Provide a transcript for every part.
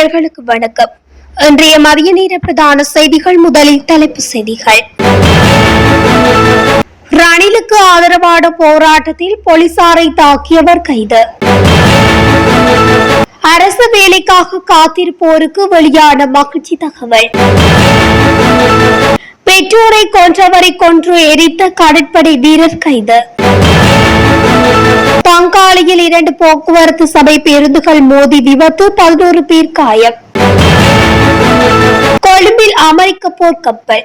நேயர்களுக்கு வணக்கம். இன்றைய மதிய நேர பிரதான செய்திகள் முதலில் தலைப்பு செய்திகள். ரணிலுக்கு ஆதரவான போராட்டத்தில் போலீசாரை தாக்கியவர் கைது. அரசு வேலைக்காக காத்திருப்போருக்கு வெளியான மகிழ்ச்சி தகவல். பெற்றோரை கொன்றவரை கொன்று எரித்த கடற்படை வீரர் கைது. பங்காளியில் இரண்டு போக்குவரத்து சபை பேருந்துகள் மோதி விபத்து பதினோரு பேர் காயம். கொழும்பில் அமெரிக்க போர்க்கப்பல்.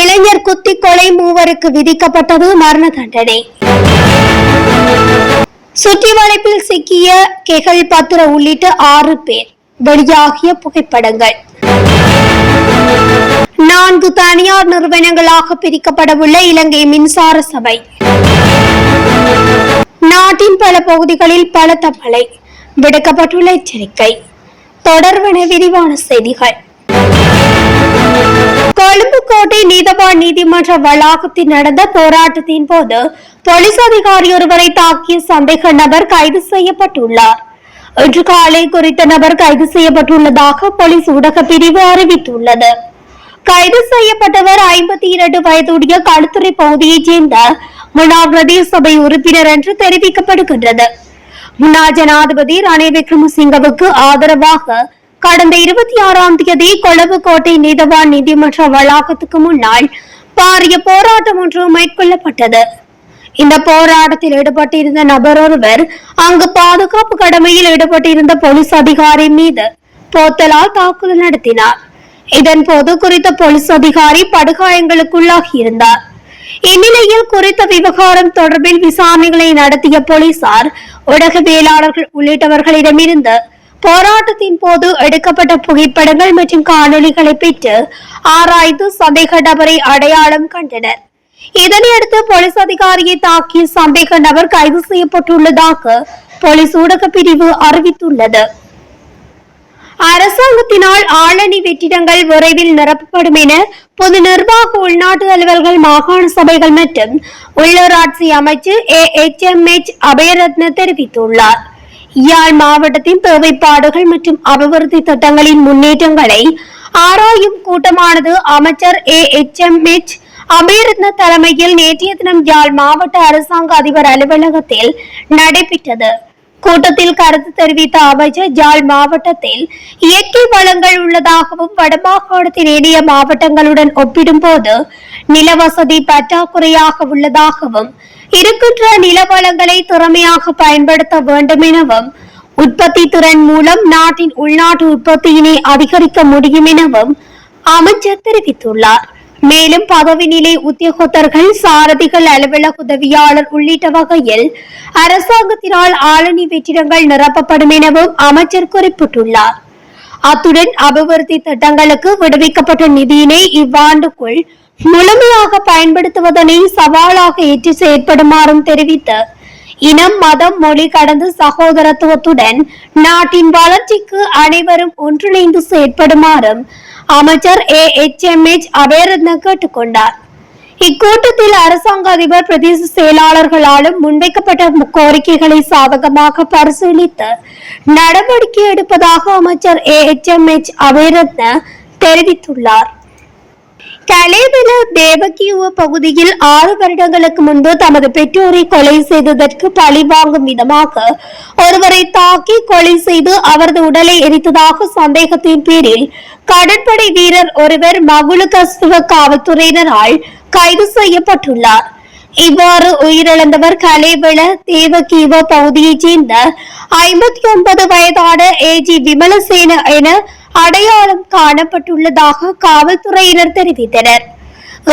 இளைஞர் குத்தி கொலை மூவருக்கு விதிக்கப்பட்டது மரண தண்டனை. சுற்றி வளைப்பில் சிக்கிய கெகல் பத்திர உள்ளிட்ட ஆறு பேர் வெளியாகிய புகைப்படங்கள். நான்கு தனியார் நிறுவனங்களாக பிரிக்கப்படவுள்ள இலங்கை மின்சார சபை. நாட்டின் பல பகுதிகளில் பலத்த மழை விடுக்கப்பட்டுள்ள எச்சரிக்கை. தொடர்வன விரிவான செய்திகள். கொழும்பு கோட்டை நீதவான் நீதிமன்ற வளாகத்தில் நடந்த போராட்டத்தின் போது போலீஸ் அதிகாரி ஒருவரை தாக்கிய சந்தேக நபர் கைது செய்யப்பட்டுள்ளார். இன்று காலை குறித்த நபர் கைது செய்யப்பட்டுள்ளதாக போலீஸ் ஊடக பிரிவு அறிவித்துள்ளது. கைது செய்யப்பட்டவர் ஐம்பத்தி இரண்டு வயதுடைய களுத்துறை பகுதியைச் சேர்ந்த முன்னாள் பிரதேச சபை உறுப்பினர் என்று தெரிவிக்கப்படுகின்றது. முன்னாள் ஜனாதிபதி ரணில் விக்ரமசிங்கவுக்கு ஆதரவாக கடந்த இருபத்தி ஆறாம் தேதி கொழும்பு கோட்டை நீதவான் நீதிமன்ற வளாகத்துக்கு முன்னால் பாரிய போராட்டம் ஒன்று மேற்கொள்ளப்பட்டது. இந்த போராட்டத்தில் ஈடுபட்டிருந்த நபர் ஒருவர் அங்கு பாதுகாப்பு கடமையில் ஈடுபட்டிருந்த போலீஸ் அதிகாரி மீது போத்தலால் தாக்குதல் நடத்தினார். இதன் போது குறித்த போலீஸ் அதிகாரி படுகாயங்களுக்குள்ளாகி இருந்தார் இந்நிலையில் குறித்த விவகாரம் தொடர்பில் விசாரணைகளை நடத்திய போலீசார் ஊடகவியலாளர்கள் உள்ளிட்டவர்களிடமிருந்து போராட்டத்தின் போது எடுக்கப்பட்ட புகைப்படங்கள் மற்றும் காணொலிகளை பெற்று ஆராய்ந்து சந்தேக நபரை அடையாளம் கண்டனர். இதனையடுத்து போலீஸ் அதிகாரியை தாக்கிய சந்தேக நபர் கைது செய்யப்பட்டுள்ளதாக போலீஸ் ஊடக பிரிவு அறிவித்துள்ளது. அரசாங்கத்தினால் ஆளணி வெற்றிடங்கள் விரைவில் நிரப்பப்படும் என பொது நிர்வாக உள்நாட்டு அலுவல்கள் மாகாண சபைகள் மற்றும் உள்ளூராட்சி அமைச்சு A. H. M. H. Abeyratne தெரிவித்துள்ளார். யாழ் மாவட்டத்தின் தேவைப்பாடுகள் மற்றும் அபிவிருத்தி திட்டங்களின் முன்னேற்றங்களை ஆராயும் கூட்டமானது அமைச்சர் A. H. M. H. Abeyratne தலைமையில் நேற்றைய தினம் யாழ் மாவட்ட அரசாங்க அதிபர் அலுவலகத்தில் நடைபெற்றது. கூட்டத்தில் கருத்து தெரிவித்த அமைச்சர் ஜாழ் மாவட்டத்தில் இயற்கை வளங்கள் உள்ளதாகவும் வடமாகாணத்தின் ஏனைய மாவட்டங்களுடன் ஒப்பிடும்போது நிலவசதி பற்றாக்குறையாக உள்ளதாகவும் இருக்கின்ற நிலவளங்களை திறமையாக பயன்படுத்த வேண்டும் எனவும் உற்பத்தி திறன் மூலம் நாட்டின் உள்நாட்டு உற்பத்தியினை அதிகரிக்க முடியும் எனவும் அமைச்சர் தெரிவித்துள்ளார். மேலும் பதவி நிலை உத்தியோகத்தர்கள் சாரதிகள் அலுவலக உதவியாளர் உள்ளிட்ட வகையில் அரசாங்கத்தினால் ஆளணி வெற்றிடங்கள் நிரப்பப்படும் எனவும் அமைச்சர் குறிப்பிட்டுள்ளார். அத்துடன் அபிவிருத்தி திட்டங்களுக்கு விடுவிக்கப்பட்ட நிதியினை இவ்வாண்டுக்குள் முழுமையாக பயன்படுத்துவதனை சவாலாக ஏற்று செயற்படுமாறும் தெரிவித்து இனம் மதம் மொழி கடந்த சகோதரத்துவத்துடன் நாட்டின் வளர்ச்சிக்கு அனைவரும் ஒன்றிணைந்து செயற்படுமாறும் அமைச்சர் A. H. M. H. Abeyratne கேட்டுக்கொண்டார். இக்கூட்டத்தில் அரசாங்க அதிபர் பிரதேச செயலாளர்களாலும் முன்வைக்கப்பட்ட கோரிக்கைகளை சாதகமாக பரிசீலித்து நடவடிக்கை எடுப்பதாக அமைச்சர் A. H. M. H. Abeyratne தெரிவித்துள்ளார். கலேவல தேவகியுவ பகுதியில் ஆறு வருடங்களுக்கு முன்பு தமது பெற்றோரை கொலை செய்ததற்கு பழி வாங்கும் விதமாக ஒருவரை தாக்கி கொலை செய்து அவரது உடலை எரித்ததாக சந்தேகத்தின் பேரில் கடற்படை வீரர் ஒருவர் மகுழு கஸ்துவ காவல்துறையினரால் கைது செய்யப்பட்டுள்ளார். இவ்வாறு உயிரிழந்தவர் கலேவள தேவகீவ பகுதியைச் சேர்ந்த ஐம்பத்தி ஒன்பது வயதான ஏஜி விமலசேன என அடையாளம் காணப்பட்டுள்ளதாக காவல்துறையினர் தெரிவித்தனர்.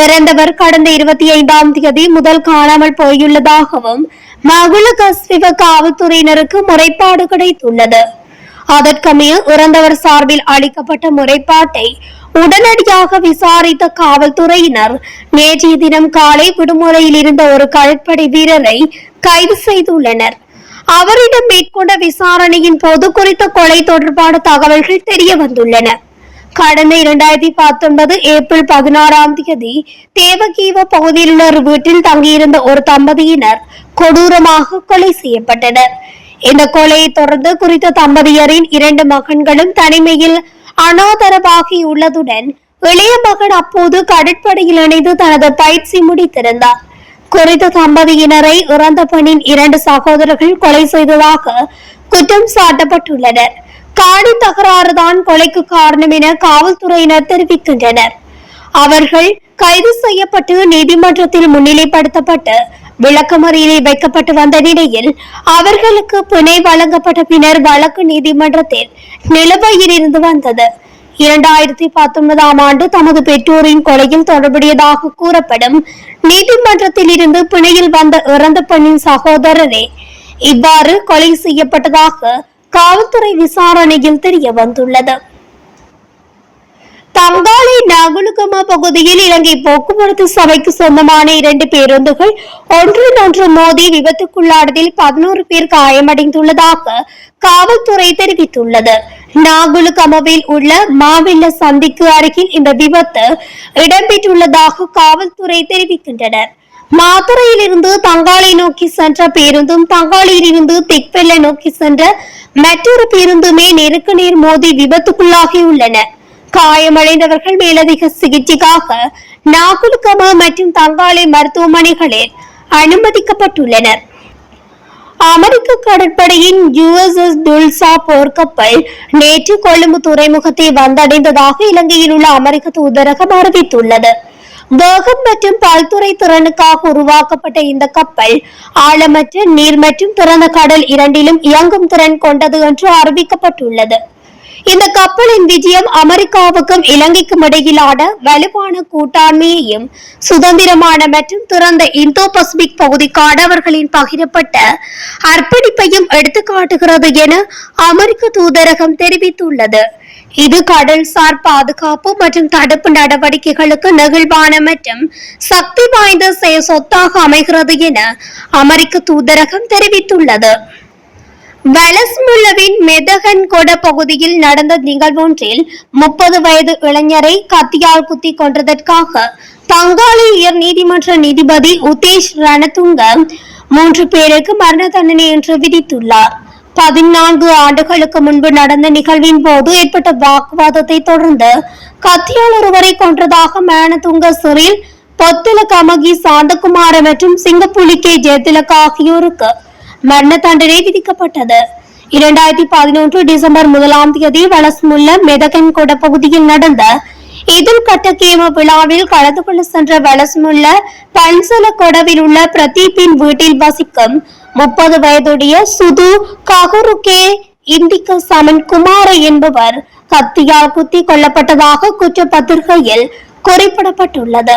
இறந்தவர் கடந்த இருபத்தி ஐந்தாம் தேதி முதல் காணாமல் போயுள்ளதாகவும் மகுள கஸ்விவ காவல்துறையினருக்கு முறைப்பாடு கிடைத்துள்ளது. அதற்கமைய இறந்தவர் சார்பில் அளிக்கப்பட்ட முறைப்பாட்டை உடனடியாக விசாரித்த காவல்துறையினர் நேற்றைய தினம் காலை விடுமுறையில் இருந்த ஒரு கடற்படை வீரரை கைது செய்துள்ளனர். அவரிடம் மேற்கொண்ட விசாரணையின் போது குறித்த கொலை தொடர்பான தகவல்கள் தெரிய வந்துள்ளன. கடந்த இரண்டாயிரத்தி பத்தொன்பது ஏப்ரல் பதினாறாம் தேதி தேவகீவ பகுதியில் உள்ள ஒரு வீட்டில் தங்கியிருந்த ஒரு தம்பதியினர் கொடூரமாக கொலை செய்யப்பட்டனர். இந்த கொலையை தொடர்ந்து குறித்த தம்பதியரின் இரண்டு மகன்களும் தனிமையில் அனாதரவாகியுள்ளதுடன் இளைய மகன் அப்போது கடற்படையில் இணைந்து தனது பயிற்சி முடித்திருந்தார். குறித்த தம்பதியினரை இறந்த பெண்ணின் இரண்டு சகோதரர்கள் கொலை செய்ததாக குற்றம் சாட்டப்பட்டுள்ளனர். காணி தகராறுதான் கொலைக்கு காரணம் என காவல்துறையினர் தெரிவிக்கின்றனர். அவர்கள் கைது செய்யப்பட்டு நீதிமன்றத்தில் முன்னிலைப்படுத்தப்பட்டு விளக்கமறியலில் வைக்கப்பட்டு வந்த நிலையில் அவர்களுக்கு பிணை வழங்கப்பட்ட பின்னர் வழக்கு நீதிமன்றத்தில் நிலுவையில் இருந்து வந்தது. இரண்டாயிரத்தி பத்தொன்பதாம் ஆண்டு தமது பெற்றோரின் கொலையில் தொடர்புடையதாக கூறப்படும் நீதிமன்றத்தில் இருந்து பிணையில் வந்த இறந்த பெண்ணின் சகோதரரே இவ்வாறு கொலை செய்யப்பட்டதாக காவல்துறை விசாரணையில் தெரிய வந்துள்ளது தங்காலை நகுலுகமா பகுதியில் இலங்கை போக்குவரத்து சபைக்கு சொந்தமான இரண்டு பேருந்துகள் ஒன்றின் ஒன்று மோதி விபத்துக்குள்ளானதில் பதினோரு பேர் காயமடைந்துள்ளதாக காவல்துறை தெரிவித்துள்ளது. நாகுலுகமவில் உள்ள மாவில்ல சந்திக்கு அருகில் இந்த விபத்து இடம்பெற்றுள்ளதாக காவல்துறை தெரிவிக்கின்றனர். மாதுரையிலிருந்து தங்காலை நோக்கி சென்ற பேருந்தும் தங்காலையிலிருந்து திக்வெல்ல நோக்கி சென்ற மற்றொரு பேருந்துமே நெருக்கு நேர் மோதி விபத்துக்குள்ளாகியுள்ளன. காயமடைந்தவர்கள் மேலதிக சிகிச்சைக்காக நாகுலுகம மற்றும் தங்காலை மருத்துவமனைகளில் அனுமதிக்கப்பட்டுள்ளனர். அமெரிக்க கடற்படையின் யுஎஸ்எஸ் துல்சா போர்க்கப்பல் நேற்று கொழும்பு துறைமுகத்தை வந்தடைந்ததாக இலங்கையில் உள்ள அமெரிக்க தூதரகம் அறிவித்துள்ளது. வேகம் மற்றும் பல்துறை திறனுக்காக உருவாக்கப்பட்ட இந்த கப்பல் ஆழமற்ற நீர் மற்றும் திறந்த கடல் இரண்டிலும் இயங்கும் திறன் கொண்டது என்று அறிவிக்கப்பட்டுள்ளது. இந்த கப்பலின் விஜயம் அமெரிக்காவுக்கும் இலங்கைக்கும் இடையிலான வலுவான கூட்டாண்மையையும் சுதந்திரமான மற்றும் திறந்த இந்தோ பசிபிக் பகுதிக்கான அவர்களின் பகிரப்பட்ட அர்ப்பணிப்பையும் எடுத்துக்காட்டுகிறது என அமெரிக்க தூதரகம் தெரிவித்துள்ளது. இது கடல்சார் பாதுகாப்பு மற்றும் தடுப்பு நடவடிக்கைகளுக்கு நெகிழ்வான மற்றும் சக்தி வாய்ந்த சொத்தாக அமைகிறது என அமெரிக்க தூதரகம் தெரிவித்துள்ளது. வலஸ்முல்லவின் மெதகன்கொட பகுதியில் நடந்த நிகழ்வொன்றில் முப்பது வயது இளைஞரை கத்தியால் குத்தி கொன்றதற்காக பங்காளி உயர் நீதிமன்ற நீதிபதி உதேஷ் ரணதுங்க மூன்று பேருக்கு மரண தண்டனை என்று விதித்துள்ளார். பதினான்கு ஆண்டுகளுக்கு முன்பு நடந்த நிகழ்வின் போது ஏற்பட்ட வாக்குவாதத்தை தொடர்ந்து கத்தியால் ஒருவரை கொன்றதாக மேனதுங்க சிறில் பொத்துல கமகி சாந்தகுமார மற்றும் சிங்கப்புலி கே. ஜெயதிலக் ஆகியோருக்கு மரண தண்டனை விதிக்கப்பட்டது. இரண்டாயிரத்தி பதினொன்று டிசம்பர் முதலாம் தேதி வலஸ்முல்ல மெதகன்கொட பகுதியில் நடந்த இதில் கட்டகேம விழாவில் கலந்து கொள்ள சென்ற வலஸ்முல்ல பன்சல கொடவில் உள்ள பிரதீப்பின் வீட்டில் வசிக்கும் முப்பது வயதுடைய சுது ககுருகே இந்திக்க சமன் குமார என்பவர் கத்தியால் குத்தி கொல்லப்பட்டதாக குற்றப்பத்திரிகையில் குறிப்பிடப்பட்டுள்ளது.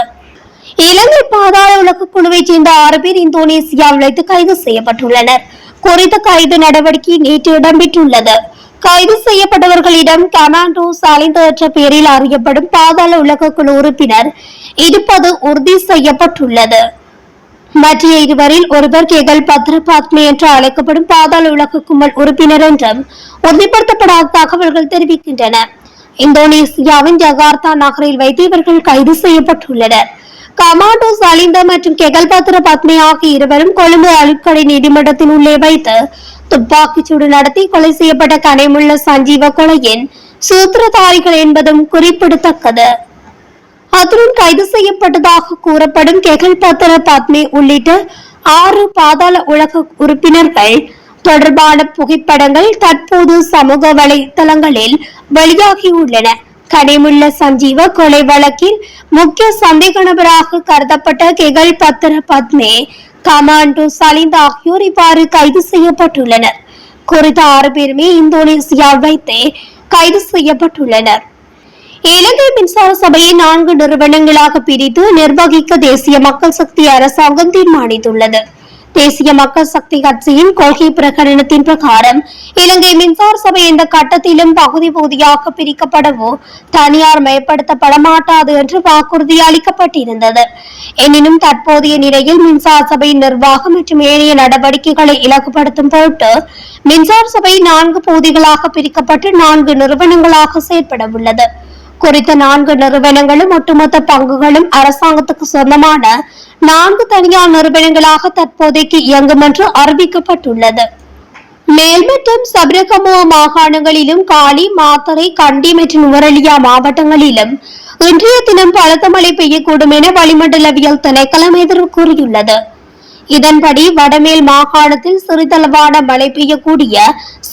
இலங்கை பாதாள உலக குழுவை சேர்ந்த ஆறு பேர் இந்தோனேசியாவில் வைத்து கைது செய்யப்பட்டுள்ளனர். குறித்த கைது நடவடிக்கை நேற்று இடம்பெற்றுள்ளது. கைது செய்யப்பட்டவர்களிடம் கமாண்டோ சாலைந்து என்ற பெயரில் அறியப்படும் பாதாள உலக குழு உறுப்பினர் இருப்பது உறுதி செய்யப்பட்டுள்ளது. மற்ற இருவரில் ஒருவர் கேகல் பத்ரபாத்மே என்று அழைக்கப்படும் பாதாள உலக கும்பல் உறுப்பினர் என்றும் உறுதிப்படுத்தப்படாத தகவல்கள் தெரிவிக்கின்றன. இந்தோனேசியாவின் ஜகார்த்தா நகரில் வைத்து இவர்கள் கைது செய்யப்பட்டுள்ளனர். கமாண்டோ சலிந்த மற்றும் கெகல்பாத்திர பத்மே ஆகிய இருவரும் கொழும்பு அழுக்கடை நீதிமன்றத்தின் உள்ளே வைத்து துப்பாக்கிச் சூடு நடத்தி கொலை செய்யப்பட்ட கனைமுள்ள சஞ்சீவ கொலையின் சூத்திரதாரிகள் என்பதும் குறிப்பிடத்தக்கது. அத்துடன் கைது செய்யப்பட்டதாக கூறப்படும் கெகல் பத்திர பத்மே உள்ளிட்ட ஆறு பாதாள உலக உறுப்பினர்கள் தொடர்பான புகைப்படங்கள் தற்போது சமூக வலைதளங்களில் வெளியாகியுள்ளன கனிமுள்ள சஞ்சீவ கொலை வழக்கில் முக்கிய சந்தேக நபராக கருதப்பட்ட கெகல் பத்திர பத்மே கமாண்டோ சலிந்த் ஆகியோர் இவ்வாறு கைது செய்யப்பட்டுள்ளனர். குறித்த ஆறு பேருமே இந்தோனேசியா வைத்தே கைது செய்யப்பட்டுள்ளனர். இலங்கை மின்சார சபையை நான்கு நிறுவனங்களாக பிரித்து நிர்வகிக்க தேசிய மக்கள் சக்தி அரசாங்கம் தீர்மானித்துள்ளது. தேசிய மக்கள் சக்தி கட்சியின் கொள்கை பிரகடனத்தின் பிரகாரம் இலங்கை மின்சார சபை எந்த கட்டத்திலும் பகுதி பகுதியாக பிரிக்கப்படவோ தனியார் மேம்படுத்தப்பட மாட்டாது என்று வாக்குறுதி அளிக்கப்பட்டிருந்தது. எனினும் தற்போதைய நிலையில் மின்சார சபையின் நிர்வாகம் மற்றும் ஏனைய நடவடிக்கைகளை இலகுபடுத்தும் பொருட்டு மின்சார சபை நான்கு பகுதிகளாக பிரிக்கப்பட்டு நான்கு நிறுவனங்களாக செயற்பட உள்ளது குறித்த நான்கு நிறுவனங்களும் ஒட்டுமொத்த பங்குகளும் அரசாங்கத்துக்கு சொந்தமான நான்கு தனியார் நிறுவனங்களாக தற்போதைக்கு இயங்கும் என்று அறிவிக்கப்பட்டுள்ளது. மேல் மற்றும் சபரகமுவ மாகாணங்களிலும் காலி மாத்தறை கண்டி மற்றும் நுவரெலியா மாவட்டங்களிலும் இன்றைய தினம் பலத்த மழை பெய்யக்கூடும் என வளிமண்டலவியல் திணைக்களம் எதிர்வு கூறியுள்ளது. இதன்படி வடமேல் மாகாணத்தில் சிறிதளவான மழை பெய்யக்கூடிய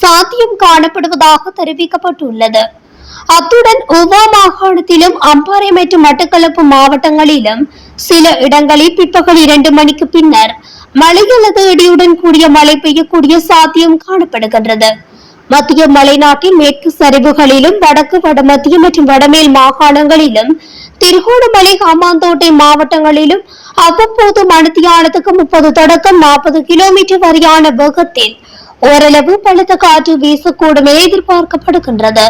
சாத்தியம் காணப்படுவதாக தெரிவிக்கப்பட்டுள்ளது. அத்துடன் உவா மாகாணத்திலும் அம்பாறை மற்றும் மட்டக்களப்பு மாவட்டங்களிலும் சில இடங்களில் பிற்பகல் இரண்டு மணிக்கு பின்னர் மழை அல்லது இடியுடன் கூடிய மழை பெய்யக்கூடிய சாத்தியம் காணப்படுகின்றது. மத்திய மலைநாட்டின் மேற்கு சரிவுகளிலும் வடக்கு வடமத்திய மற்றும் வடமேல் மாகாணங்களிலும் திருகோணமலை ஹமாந்தோட்டை மாவட்டங்களிலும் அவ்வப்போது மணித்தியாலத்துக்கு முப்பது தொடக்கம் நாற்பது கிலோமீட்டர் வரையான வேகத்தில் ஓரளவு பழுத்த காற்று வீசக்கூடும் என எதிர்பார்க்கப்படுகின்றது.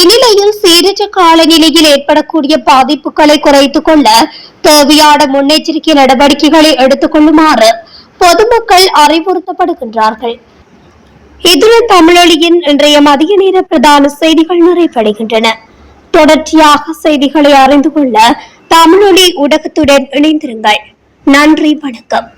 இந்நிலையில் சீரற்ற காலநிலையில் ஏற்படக்கூடிய பாதிப்புகளை குறைத்துக் கொள்ள தேவையான முன்னெச்சரிக்கை நடவடிக்கைகளை எடுத்துக் கொள்ளுமாறு பொதுமக்கள் அறிவுறுத்தப்படுகின்றார்கள். இதுடன் தமிழொலியின் இன்றைய மதிய நேர பிரதான செய்திகள் நிறைவடைகின்றன. தொடர்ச்சியாக செய்திகளை அறிந்து கொள்ள தமிழொலி ஊடகத்துடன் இணைந்திருங்கள். நன்றி வணக்கம்.